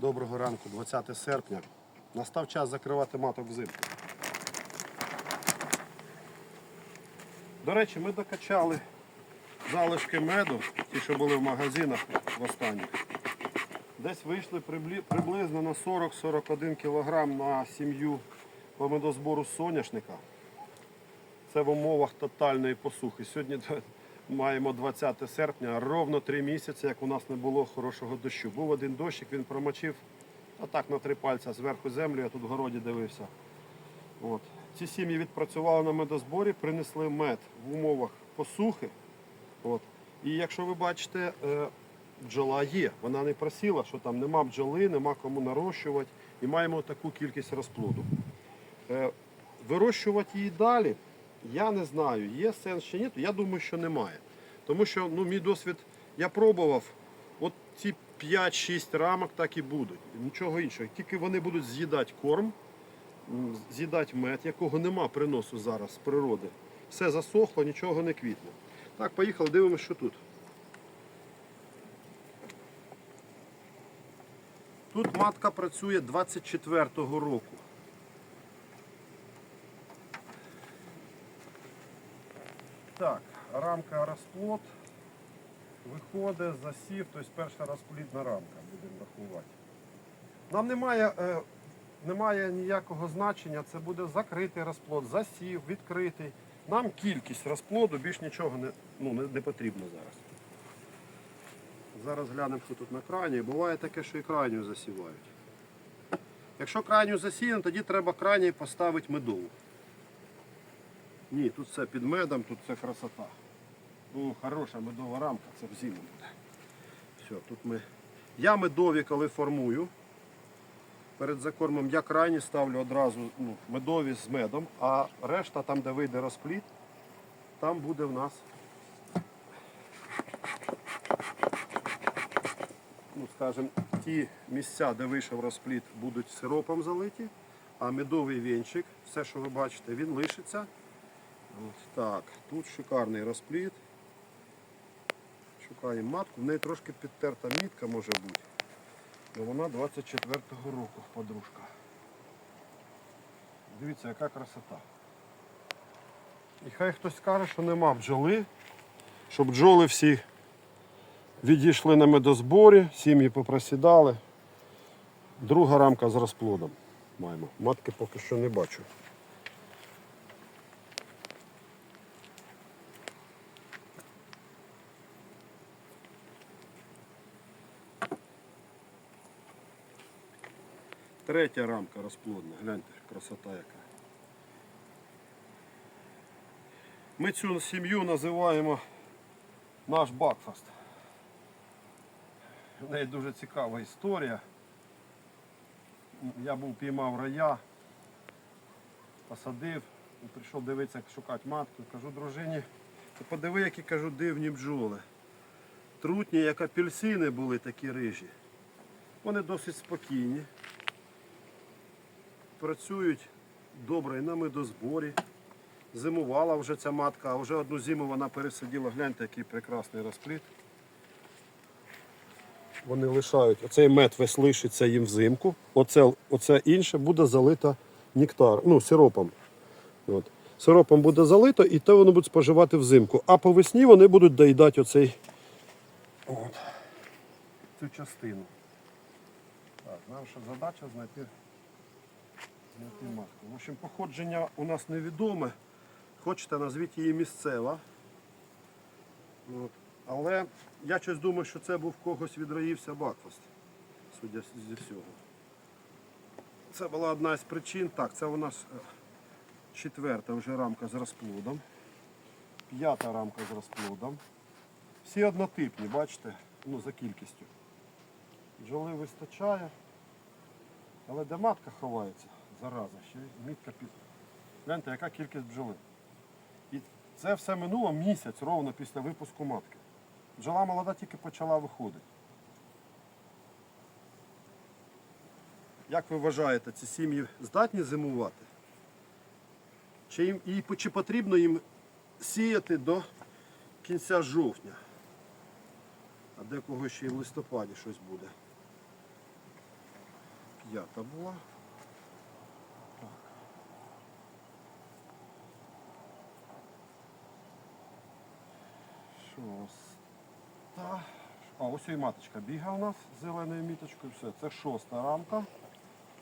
Доброго ранку, 20 серпня. Настав час закривати маток взимку. До речі, ми докачали залишки меду, ті, що були в магазинах в останніх. Десь вийшли приблизно на 40-41 кг на сім'ю по медозбору соняшника. Це в умовах тотальної посухи. Сьогодні маємо 20 серпня, ровно три місяці, як у нас не було хорошого дощу. Був один дощик, він промочив, а на три пальця зверху землю, я тут в городі дивився. От. Ці сім'ї відпрацювали на медозборі, принесли мед в умовах посухи. От. І якщо ви бачите, е, бджола є, вона не просіла, що там нема бджоли, нема кому нарощувати, і маємо таку кількість розплоду. Е, Вирощувати її далі, я не знаю, є сенс чи ні, я думаю, що немає. Тому що ну, мій досвід, я пробував, от ці 5-6 рамок так і будуть. Нічого іншого. Тільки вони будуть з'їдати корм, з'їдати мед, якого нема приносу зараз з природи. Все засохло, нічого не квітне. Так, поїхали, дивимося, що тут. Тут матка працює 24-го року. Так, рамка розплод. Виходить, засів, тобто перша розплідна рамка, будемо рахувати. Нам немає, е, немає ніякого значення, це буде закритий розплод, засів, відкритий. Нам кількість розплоду більш нічого не, ну, не, потрібно зараз. Зараз глянемо, що тут на крані. Буває таке, що і крайню засівають. Якщо крайню засіяно, тоді треба крайній поставити медову. Ні, тут все під медом, тут все красота. Ну, хороша медова рамка, це в буде. Все, тут ми. Я медові, коли формую, перед закормом я крайні ставлю одразу ну, медові з медом, а решта, там, де вийде розплід, там буде в нас. Ну, скажімо, ті місця, де вийшов розплід, будуть сиропом залиті, а медовий вінчик, все, що ви бачите, він лишиться. От так, тут шикарний розплід. Шукаємо матку. В неї трошки підтерта мітка може бути. Але вона 24-го року подружка. Дивіться, яка красота. І хай хтось скаже, що нема бджоли, що бджоли всі відійшли на медозборі, сім'ї попросідали. Друга рамка з розплодом маємо. Матки поки що не бачу. Третя рамка розплодна. Гляньте, красота яка. Ми цю сім'ю називаємо наш Бакфаст. В неї дуже цікава історія. Я був піймав рая, посадив, прийшов дивитися, шукати матку. Кажу дружині, подиви, які кажу, дивні бджоли. Трутні, як апельсини були такі рижі. Вони досить спокійні. Працюють добре і на медозборі. Зимувала вже ця матка, а вже одну зиму вона пересиділа. Гляньте, який прекрасний розплід. Вони лишають. Оцей мед весь лишиться їм взимку. Оце, оце інше буде залито нектар, ну, сиропом. От. Сиропом буде залито і те вони будуть споживати взимку. А по весні вони будуть доїдати оцей, от, цю частину. Так, наша задача знайти. В общем, походження у нас невідоме. Хочете, назвіть її місцева. Але я щось думаю, що це був когось відроївся Бакфаст, судя зі всього. Це була одна з причин. Так, це у нас е, четверта вже рамка з розплодом. П'ята рамка з розплодом. Всі однотипні, бачите, ну, за кількістю. Бджоли вистачає. Але де матка ховається, зараза, ще мітка під. Гляньте, яка кількість бджоли. І це все минуло місяць ровно після випуску матки. Бджола молода тільки почала виходити. Як ви вважаєте, ці сім'ї здатні зимувати? Чи, їм, і, чи потрібно їм сіяти до кінця жовтня? А декого ще й в листопаді щось буде. п'ята була. Шоста. А, ось і маточка бігає у нас з зеленою міточкою. Все, це шоста рамка.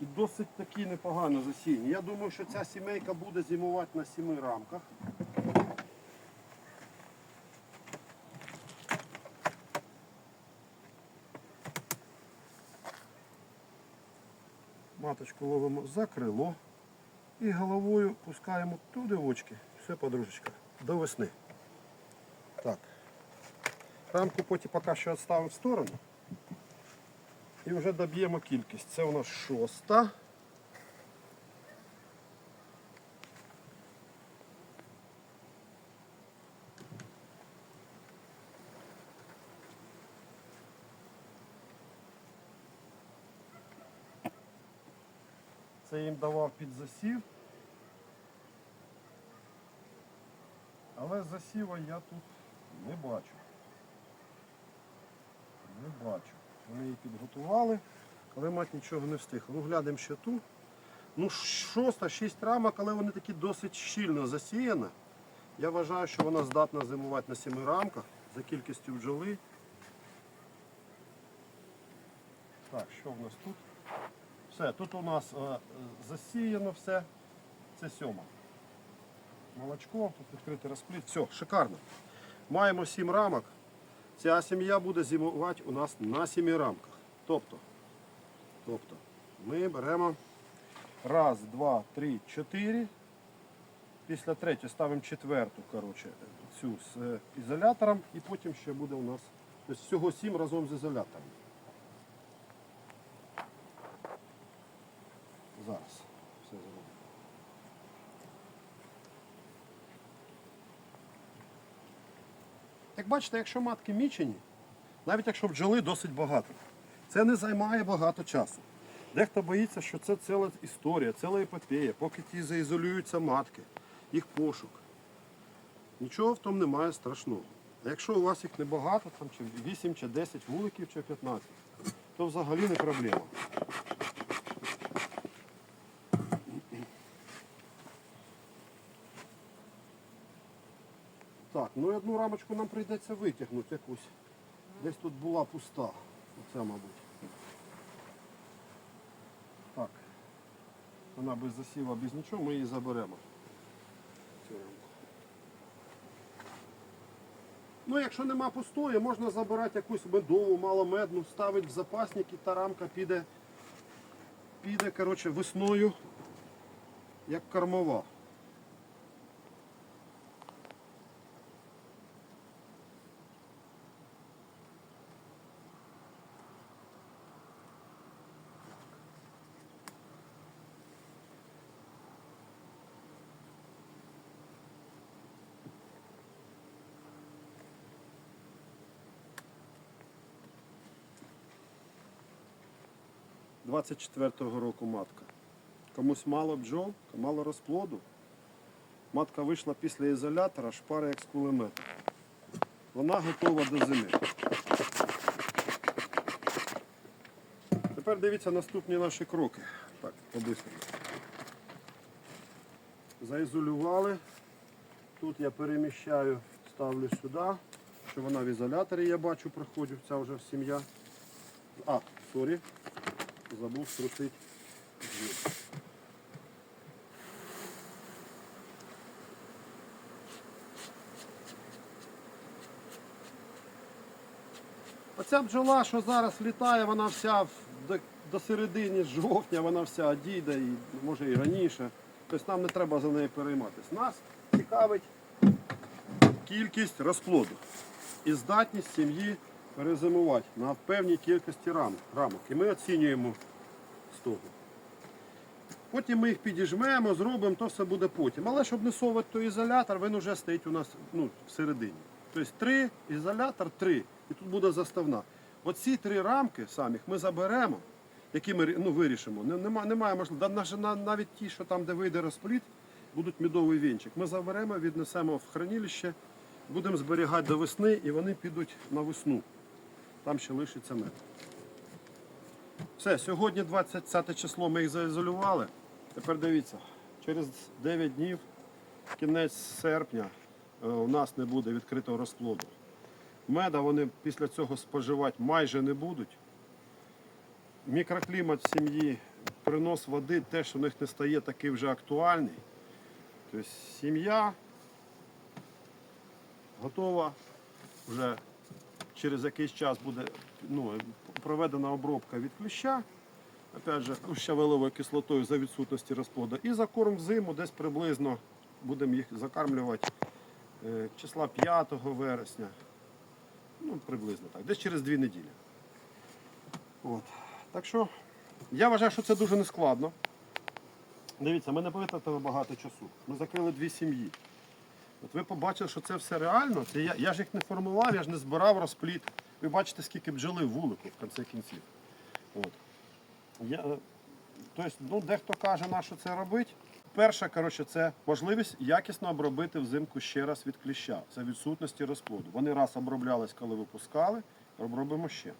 І досить такі непогано засіяні. Я думаю, що ця сімейка буде зимувати на сіми рамках. Маточку ловимо за крило і головою пускаємо туди в очки. Все, подружечка, до весни. Рамку потім поки що відставимо в сторону. І вже доб'ємо кількість. Це у нас шоста. Це їм давав під засів. Але засіва я тут не бачу. Не бачу. Вони її підготували, але мать нічого не встиг. Ну, глянемо ще ту. Ну, шоста, шість рамок, але вони такі досить щільно засіяні. Я вважаю, що вона здатна зимувати на сіми рамках за кількістю бджоли. Так, що в нас тут? Все, тут у нас е, засіяно все. Це сьома. Молочко, тут відкритий розпліт. Все, шикарно. Маємо сім рамок. Ця сім'я буде зимувати у нас на сімі рамках. Тобто, тобто ми беремо раз, два, три, чотири. Після третьої ставимо четверту, коротше, цю з е, ізолятором, і потім ще буде у нас тобто всього сім разом з ізолятором. Зараз все зробимо. Як бачите, якщо матки мічені, навіть якщо бджоли досить багато, це не займає багато часу. Дехто боїться, що це ціла історія, ціла епопея, поки ті заізолюються матки, їх пошук. Нічого в тому немає страшного. А якщо у вас їх небагато, там чи 8, чи 10 вуликів, чи 15, то взагалі не проблема. Так, ну і одну рамочку нам прийдеться витягнути якусь. Десь тут була пуста. Оце, мабуть. Так. Вона без засіва, без нічого, ми її заберемо. Цю рамку. Ну, якщо нема пустої, можна забирати якусь медову, маломедну, ставити в запасник і та рамка піде, піде коротше, весною як кормова. – 24-го року матка. Комусь мало бджол, мало розплоду. Матка вийшла після ізолятора, шпара як з кулемета. Вона готова до зими. Тепер дивіться наступні наші кроки. Так, побисимо. Заізолювали. Тут я переміщаю, ставлю сюди, що вона в ізоляторі, я бачу, проходжу, ця вже сім'я. А, сорі, забув струсити. Оця бджола, що зараз літає, вона вся до, до середини жовтня, вона вся дійде, і може і раніше. Тобто нам не треба за нею перейматися. Нас цікавить кількість розплоду і здатність сім'ї перезимувати на певній кількості рамок. І ми оцінюємо з того. Потім ми їх підіжмемо, зробимо, то все буде потім. Але щоб не совати той ізолятор, він вже стоїть у нас ну, всередині. Тобто три, ізолятор три. І тут буде заставна. Оці три рамки самих ми заберемо, які ми ну, вирішимо. Не- Нема, немає можливості. Навіть ті, що там, де вийде розпліт, будуть медовий вінчик. Ми заберемо, віднесемо в хранилище, будемо зберігати до весни і вони підуть на весну. Там ще лишиться мед. Все, сьогодні 20 число ми їх заізолювали. Тепер дивіться, через 9 днів, кінець серпня, е, у нас не буде відкритого розплоду. Меда вони після цього споживати майже не будуть. Мікроклімат в сім'ї, принос води теж у них не стає такий вже актуальний. Тобто сім'я готова вже через якийсь час буде ну, проведена обробка від кліща, опять же, щавеловою кислотою за відсутності розплоду. І за корм в зиму десь приблизно будемо їх закармлювати е, числа 5 вересня. Ну, приблизно так, десь через дві неділі. От. Так що я вважаю, що це дуже нескладно. Дивіться, ми не витратили багато часу. Ми закрили дві сім'ї. От ви побачили, що це все реально. Це я, я ж їх не формував, я ж не збирав розпліт. Ви бачите, скільки бджоли вулику в кінці кінців. От. Я, тобто, ну, дехто каже, на що це робити. Перше, коротше, це можливість якісно обробити взимку ще раз від кліща за відсутності розплоду. Вони раз оброблялись, коли випускали, обробимо ще.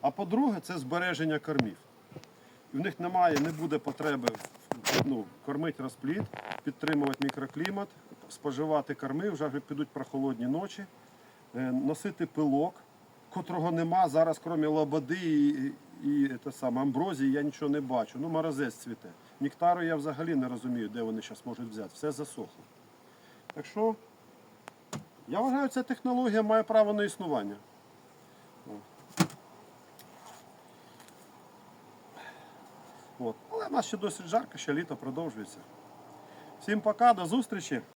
А по-друге, це збереження кормів. І в них немає, не буде потреби ну, кормити розплід, підтримувати мікроклімат, споживати корми, вже підуть прохолодні ночі, е, носити пилок, котрого нема зараз, крім лободи і, і, те саме, амброзії, я нічого не бачу. Ну, морозець цвіте. Нектару я взагалі не розумію, де вони зараз можуть взяти. Все засохло. Так що, я вважаю, ця технологія має право на існування. От. Але в нас ще досить жарко, ще літо продовжується. Всім пока, до зустрічі.